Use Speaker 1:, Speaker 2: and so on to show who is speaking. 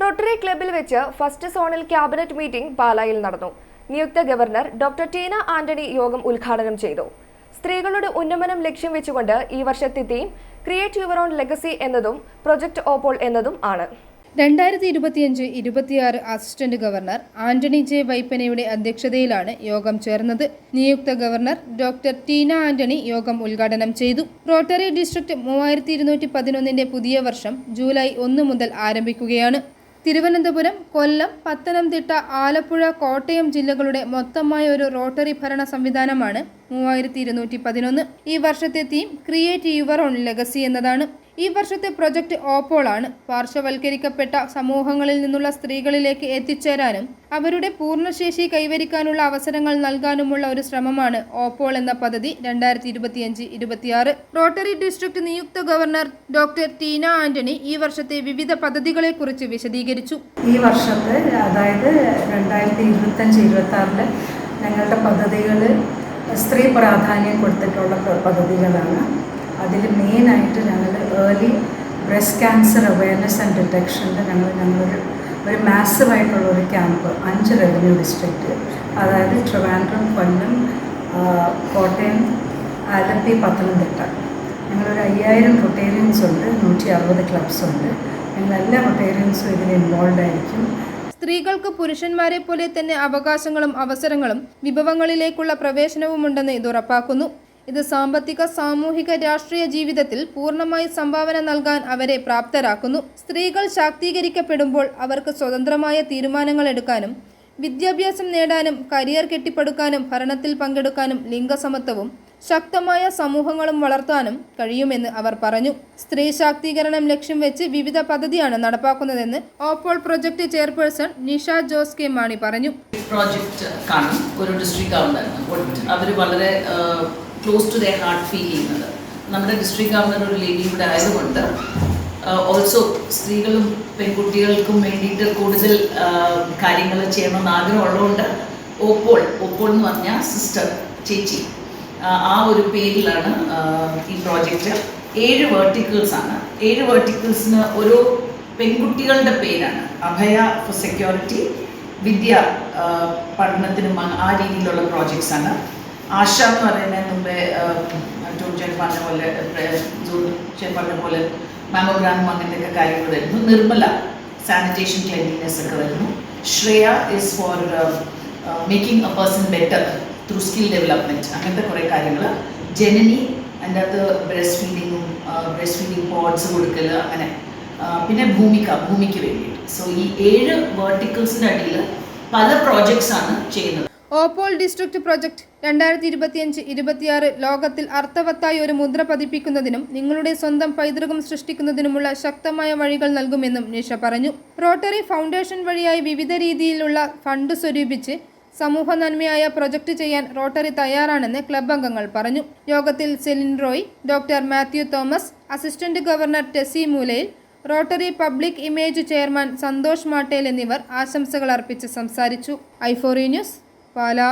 Speaker 1: Rotary ക്ലബിൽ വെച്ച് first സോണിൽ ക്യാബിനറ്റ് മീറ്റിംഗ് പാലായിൽ നടന്നു. നിയുക്ത ഗവർണർ ഡോക്ടർ ടീന ആന്റണി യോഗം ഉദ്ഘാടനം ചെയ്തു. സ്ത്രീകളുടെ ഉന്നമനം ലക്ഷ്യം വെച്ചുകൊണ്ട് ഈ വർഷത്തെ theme create your own legacy എന്നതും പ്രൊജക്ട് ഓപ്പോൾ എന്നതും ആണ്.
Speaker 2: രണ്ടായിരത്തി ഇരുപത്തിയഞ്ച് ഇരുപത്തിയാറ് അസിസ്റ്റന്റ് ഗവർണർ ആന്റണി ജെ വൈപ്പനയുടെ അധ്യക്ഷതയിലാണ് യോഗം ചേർന്നത്. നിയുക്ത ഗവർണർ ഡോക്ടർ ടീന ആന്റണി യോഗം ഉദ്ഘാടനം ചെയ്തു. റോട്ടറി ഡിസ്ട്രിക്ട് മൂവായിരത്തി ഇരുന്നൂറ്റി പതിനൊന്നിന്റെ പുതിയ വർഷം ജൂലൈ ഒന്ന് മുതൽ ആരംഭിക്കുകയാണ്. തിരുവനന്തപുരം കൊല്ലം പത്തനംതിട്ട ആലപ്പുഴ കോട്ടയം ജില്ലകളുടെ മൊത്തമായ ഒരു റോട്ടറി ഭരണ സംവിധാനമാണ് മൂവായിരത്തി ഇരുന്നൂറ്റി പതിനൊന്ന്. ഈ വർഷത്തെ theme create your own legacy എന്നതാണ്. ഈ വർഷത്തെ പ്രൊജക്ട് ഓപ്പോൾ ആണ് പാർശ്വവൽക്കരിക്കപ്പെട്ട സമൂഹങ്ങളിൽ നിന്നുള്ള സ്ത്രീകളിലേക്ക് എത്തിച്ചേരാനും അവരുടെ പൂർണശേഷി കൈവരിക്കാനുള്ള അവസരങ്ങൾ നൽകാനുമുള്ള ഒരു ശ്രമമാണ് ഓപ്പോൾ എന്ന പദ്ധതി രണ്ടായിരത്തി ഇരുപത്തിയഞ്ച് ഇരുപത്തിയാറ്. റോട്ടറി ഡിസ്ട്രിക്ട് നിയുക്ത ഗവർണർ ഡോക്ടർ ടീന ആന്റണി ഈ വർഷത്തെ വിവിധ പദ്ധതികളെക്കുറിച്ച് വിശദീകരിച്ചു.
Speaker 3: ഈ വർഷത്തെ അതായത് രണ്ടായിരത്തി ഇരുപത്തഞ്ച് ഇരുപത്തി ആറിൽ ഞങ്ങളുടെ പദ്ധതികൾ സ്ത്രീ പ്രാധാന്യം കൊടുത്തിട്ടുള്ള പദ്ധതികളാണ്. അതിൽ മെയിനായിട്ട് ഞങ്ങൾ early breast cancer awareness and ഡിറ്റക്ഷന്റെ ഞങ്ങൾ ഞങ്ങളൊരു ഒരു മാസീവായിട്ടുള്ള ഒരു ക്യാമ്പ് അഞ്ച് റവന്യൂ ഡിസ്ട്രിക്റ്റ് അതായത് ട്രിവാൻഡ്രം കൊല്ലം കോട്ടയം ആലപ്പി പത്തനംതിട്ട. ഞങ്ങളൊരു അയ്യായിരം റൊട്ടേറിയൻസ് ഉണ്ട് നൂറ്റി അറുപത് ക്ലബ്സ് ഉണ്ട്. ഞങ്ങൾ എല്ലാ റൊട്ടേറിയൻസും ഇതിൽ ഇൻവോൾവ് ആയിരിക്കും.
Speaker 2: സ്ത്രീകൾക്ക് പുരുഷന്മാരെ പോലെ തന്നെ അവകാശങ്ങളും അവസരങ്ങളും വിഭവങ്ങളിലേക്കുള്ള പ്രവേശനവുമുണ്ടെന്ന് ഇത് ഉറപ്പാക്കുന്നു. ഇത് സാമ്പത്തിക സാമൂഹിക രാഷ്ട്രീയ ജീവിതത്തിൽ പൂർണമായി സംഭാവന നൽകാൻ അവരെ പ്രാപ്തരാക്കുന്നു. സ്ത്രീകൾ ശാക്തീകരിക്കപ്പെടുമ്പോൾ അവർക്ക് സ്വതന്ത്രമായ തീരുമാനങ്ങൾ എടുക്കാനും വിദ്യാഭ്യാസം നേടാനും കരിയർ കെട്ടിപ്പടുക്കാനും ഭരണത്തിൽ പങ്കെടുക്കാനും ലിംഗസമത്വവും ശക്തമായ സമൂഹങ്ങളും വളർത്താനും കഴിയുമെന്ന് അവർ പറഞ്ഞു. സ്ത്രീ ശാക്തീകരണം ലക്ഷ്യം വെച്ച് വിവിധ പദ്ധതിയാണ് നടപ്പാക്കുന്നതെന്ന് Oppol project chairperson Nisha Jose K Mani പറഞ്ഞു.
Speaker 4: പ്രോജക്റ്റ് കാണും ഒരു ഗവർണർ അവർ വളരെ close to the heart feel ചെയ്യുന്നത്. നമ്മുടെ ഡിസ്ട്രിക്ട് ഗവർണർ ഒരു ലേഡിയും കൂടെ ആയതുകൊണ്ട് ഓൾസോ സ്ത്രീകളും പെൺകുട്ടികൾക്കും വേണ്ടിയിട്ട് കൂടുതൽ കാര്യങ്ങൾ ചെയ്യണമെന്ന് ആഗ്രഹമുള്ളതുകൊണ്ട് ഓപ്പോൾ ഓപ്പോൾ എന്ന് പറഞ്ഞാൽ സിസ്റ്റർ ചേച്ചി ആ, ഒരു പേരിലാണ് ഈ പ്രോജക്റ്റ് ഏഴ് വേർട്ടിക്കിൾസ് ആണ്. ഏഴ് വേർട്ടിക്കിൾസിന് ഓരോ പെൺകുട്ടികളുടെ പേരാണ്. അഭയ ഫോർ സെക്യൂരിറ്റി വിദ്യ പഠനത്തിനും ആ രീതിയിലുള്ള പ്രോജക്ട്സ് ആണ്. ആശ എന്ന് പറയുന്നത് മുമ്പേ ചേൻ പറഞ്ഞ പോലെ ജോൺ പറഞ്ഞ പോലെ മാമോഗ്രാമും അങ്ങനത്തെയൊക്കെ കാര്യങ്ങൾ വരുന്നു. നിർമ്മല സാനിറ്റേഷൻ ക്ലെൻലിനെസ് ഒക്കെ വരുന്നു. Shreya is for making a person better through skill development അങ്ങനത്തെ കുറേ കാര്യങ്ങൾ ജനനി അതിന്റെ അകത്ത് ബ്രസ്റ്റ് ഫീഡിങ്ങും ബ്രസ്റ്റ് ഫീഡിങ് പോഡ്സ് കൊടുക്കൽ അങ്ങനെ. പിന്നെ ഭൂമിക ഭൂമിക്ക് വേണ്ടിയിട്ട്. സോ ഈ ഏഴ് വേർട്ടിക്കിൾസിന്റെ അടിയിൽ പല പ്രോജക്ട്സ് ആണ് ചെയ്യുന്നത്.
Speaker 2: ഓപ്പോൾ ഡിസ്ട്രിക്ട് പ്രൊജക്ട് രണ്ടായിരത്തി ഇരുപത്തിയഞ്ച് ഇരുപത്തിയാറ് ലോകത്തിൽ അർത്ഥവത്തായി ഒരു മുദ്ര പതിപ്പിക്കുന്നതിനും നിങ്ങളുടെ സ്വന്തം പൈതൃകം സൃഷ്ടിക്കുന്നതിനുമുള്ള ശക്തമായ വഴികൾ നൽകുമെന്നും നിഷ പറഞ്ഞു. റോട്ടറി ഫൗണ്ടേഷൻ വഴിയായി വിവിധ രീതിയിലുള്ള ഫണ്ട് സ്വരൂപിച്ച് സമൂഹ നന്മയായ പ്രൊജക്ട് ചെയ്യാൻ റോട്ടറി തയ്യാറാണെന്ന് ക്ലബ് അംഗങ്ങൾ പറഞ്ഞു. യോഗത്തിൽ Celine Roy doctor Mathew Thomas assistant governor Tessy Moolayil Rotary public image chairman Santhosh Mattel എന്നിവർ ആശംസകൾ അർപ്പിച്ച് സംസാരിച്ചു. ഐഫോറി ന്യൂസ് പാലാ.